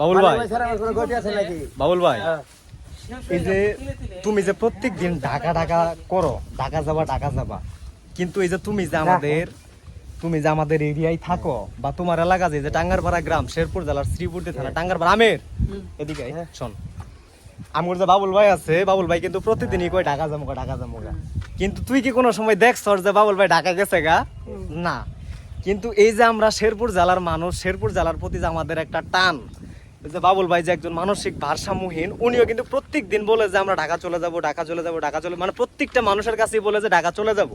বাবুল ভাই। স্যার আমার কোনো গতি আছে বাবুল ভাই। হ্যাঁ। এই যে তুমি যে প্রত্যেক দিন ঢাকা ঢাকা করো ঢাকা যাবা ঢাকা যাবা। কিন্তু এই যে তুমি যে আমাদের তুমি যে আমাদের এরিয়ায় থাকো বা তোমার এলাকা যে টাঙ্গারপাড়া গ্রাম শেরপুর জেলার শ্রীপুরটি থানা টাঙ্গারপাড়া আমের এদিকে শোন। আমার যে বাবুল ভাই আছে বাবুল ভাই কিন্তু প্রতিদিনই কই ঢাকা যাব ঢাকা যাব কিন্তু তুই কি কোনো সময় দেখছ যে বাবুল ভাই ঢাকা গেছে গা? না। কিন্তু এই যে আমরা শেরপুর জেলার মানুষ, শেরপুর জেলার প্রতি যে আমাদের একটা টান যে বাবুল ভাই যে একজন মানসিক ভারসাম্যহীন, উনিও কিন্তু প্রত্যেক দিন বলে যে আমরা ঢাকা চলে যাব, ঢাকা চলে যাব, ঢাকা চলে মানে প্রত্যেকটা মানুষের কাছেই বলে যে ঢাকা চলে যাব।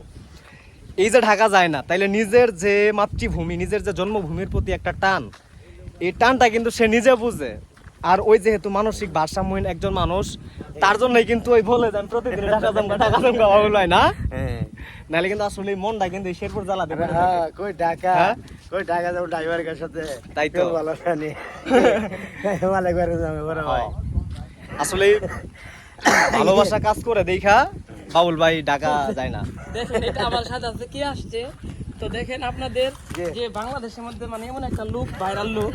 এই যে ঢাকা যায় না, তাইলে নিজের যে মাতৃভূমি, নিজের যে জন্মভূমির প্রতি একটা টান, এই টানটা কিন্তু সে নিজে বুঝে। আর ওই যেহেতু মানসিক ভারসাম্যহীন একজন মানুষ তার জন্যই কিন্তু ওই বলে যান প্রতিদিন ঢাকা জমকা ঢাকা জমকা ভাই না? হ্যাঁ। নাহলে কিন্তু আসলে মনটা কিন্তু শেরপুর জ্বালা দেবে হ্যাঁ কই ঢাকা? হ্যাঁ? কই ঢাকা যাব ড্রাইভারের সাথে? তাই তো। ভালো জানি। মালে করে যাবে বড় ভাই। আসলে ভালোবাসা কাজ করে দেখা। বাবুল ভাই ঢাকা যায় না। দেখেন এটা আমার সাথে আছে কি আসছে? তো দেখেন আপনাদের যে- বাংলাদেশের মধ্যে মানে এমন একটা লুক ভাইরাল লুক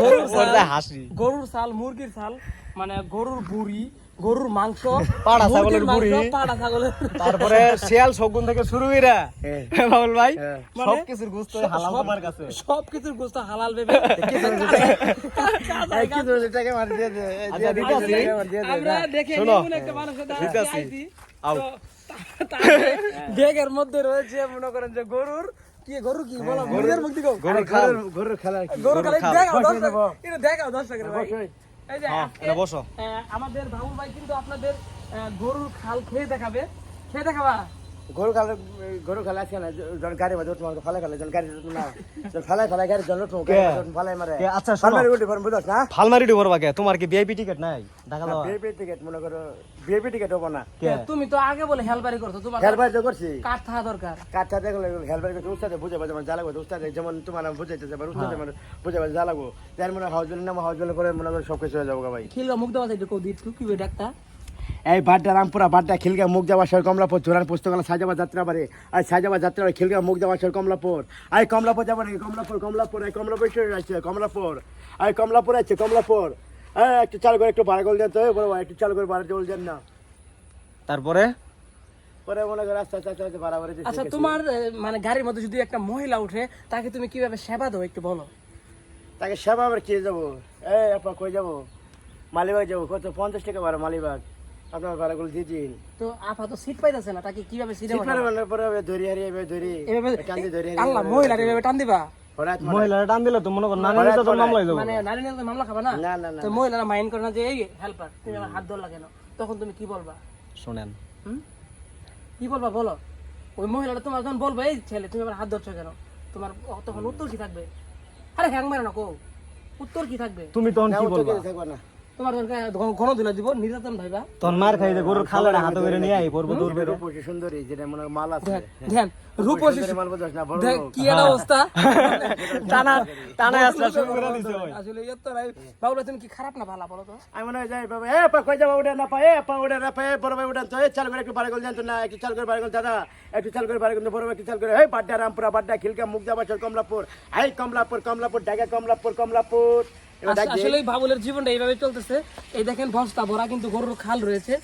গরুর হাসি। গরুর ছাল মুরগির ছাল মানে গরুর বুড়ি গরুর মাংস পাড়া ছাগলের বুড়ি। পাড়া ছাগলের তারপরে শিয়াল শগুন থেকে শুরু কইরা হ্যাঁ। বাবুল ভাই? হ্যাঁ। মানে সব কিছুর গুস্ত হালাল তোমার কাছে। সব কিছুর গোস্ত। হালাল ভেবে এই কি ধরে টাকা মার দিয়ে দে এই দিয়ে দিতে দে, আছি। টাকা মার দিয়ে দে আমরা দেখে শোনো। এমন একটা মানুষের দ্বারা মধ্যে রয়েছে মনে করেন যে গরুর কি গরু কি বলো গরুর খাল। গরুর গরুর খেলা কি। গরু খালি দেখাও দর্শক এটা দেখাও দর্শকের ভাই। এই যে হ্যাঁ, এটা বসো। আমাদের বাবু ভাই কিন্তু আপনাদের গরুর খাল খেয়ে দেখাবে। খেয়ে দেখাবা? আছে না? মারে? আচ্ছা, শোনো। ফলে উল্টি ফর্ম বুঝছ না? ফালমারি ডুবর বাকে তোমার কি ভিআইপি টিকিট নাই? ঢাকা যাওয়া বিএপি টিকেট মনে করো বিএপি টিকেট হব না। তুমি তো আগে বলে হেলবারি করতো তোমার হেলবার তো করছি কাঠ দরকার হেলবার উস্তাদে বুঝে বাজে মানে উস্তাদে যেমন তোমার নাম উস্তাদে মানে বুঝে বাজে জ্বালাবো তার মনে নাম করে মনে করো সব কিছু হয়ে যাব ভাই। মুখ দেওয়া যাইতো একটু কি ডাক্তার এই বাড্ডা রামপুরা বাড্ডা খিলগা মুখ যাওয়া সর কমলাপুর চোরান পুস্তকালা সাজাবা যাত্রা বাড়ি আর সাজাবা যাত্রা বাড়ি খিলগা মুখ যাওয়া সর কমলাপুর। আই কমলাপুর যাব নাকি কমলাপুর কমলাপুর এই কমলাপুর চলে আসছে কমলাপুর। আই কমলাপুর আছে কমলাপুর। এই একটু চালু করে একটু ভাড়া করে দেন তো বড় একটু চালু করে ভাড়া চলে যান না। তারপরে? পরে মনে করে আস্তে আস্তে আস্তে আস্তে ভাড়া করে আচ্ছা তোমার মানে গাড়ির মধ্যে যদি একটা মহিলা উঠে তাকে তুমি কীভাবে সেবা দাও একটু বলো? তাকে সেবা আবার কে যাব এই আপা কই যাব? মালিবাগ যাব। কত? পঞ্চাশ টাকা ভাড়া মালিবাগ। আপনার ভাড়াগুলো দিন তো আপা তো সিট পাইতেছে না তাকে কীভাবে সিটে পরে ধরি এবার ধরি এভাবে টান দিয়ে ধরি আল্লাহ মহিলা এভাবে টান দিবা? মহিলারা টান দিলে তো মনে কর নানি তো তোর মামলাই যাব মানে নারী মামলা খাবা না? না না না তো মহিলারা মাইন্ড করে না যে এই হেল্পার তুমি আমার হাত ধরলা কেন তখন তুমি কি বলবা? শোনেন। হুম? কি বলবা বলো? ওই মহিলাটা তোমার যখন বলবে এই ছেলে তুমি আমার হাত ধরছো কেন? তোমার তখন উত্তর কি থাকবে? আরে হ্যাং মারো না কো উত্তর কি থাকবে? তুমি তখন কি বলবা? না। তোমার ঘন দিলা দিব নির্যাতন ভাইবা। তখন মার খাই যে গরুর খালে হাতে বেড়ে নিয়ে আই পড়ব দূর বেরো রূপসী সুন্দরী যেটা মনে মাল আছে। ধ্যান রূপসী মাল বোঝাস না বড় কি একটা অবস্থা। টানা টানা আসলা শুরু করে দিছে আসলে এত নাই বাবুলা তুমি কি খারাপ না ভালো বলো তো? আমি মনে যাই বাবা এ পা কই যাব উঠে না পা এ পা উঠে না পা এ বড় ভাই উঠেন তো এ চাল করে একটু বাড়ি গল জানতো না একটু চাল করে বাড়ি গল দাদা একটু চাল করে বাড়ি গল বড় ভাই একটু চাল করে এই বাড্ডা রামপুরা বাড্ডা খিলকা মুখ যাবা চল কমলাপুর এই কমলাপুর কমলাপুর ঢাকা কমলাপুর কমলাপুর। আসলে বাবুলের জীবনটা এইভাবে চলতেছে। এই দেখেন বস্তা ভরা কিন্তু গরুর খাল রয়েছে।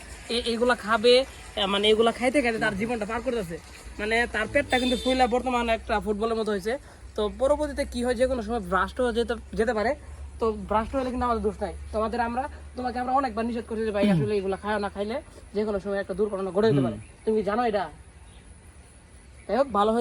এইগুলা খাবে মানে এগুলা খাইতে খাইতে তার জীবনটা পার করতেছে। মানে তার পেটটা কিন্তু ফুইলা বর্তমানে একটা ফুটবলের মতো হয়েছে। তো পরবর্তীতে কি হয় যে কোনো সময় ব্রাস্ট হয়ে যেতে যেতে পারে। তো ব্রাস্ট হলে কিন্তু আমাদের দোষ নাই। তোমাদের আমরা তোমাকে আমরা অনেকবার নিষেধ করছি যে ভাই আসলে এগুলা খায় না খাইলে যে কোনো সময় একটা দুর্ঘটনা ঘটে যেতে পারে। তুমি জানো এটা? যাই হোক ভালো হয়ে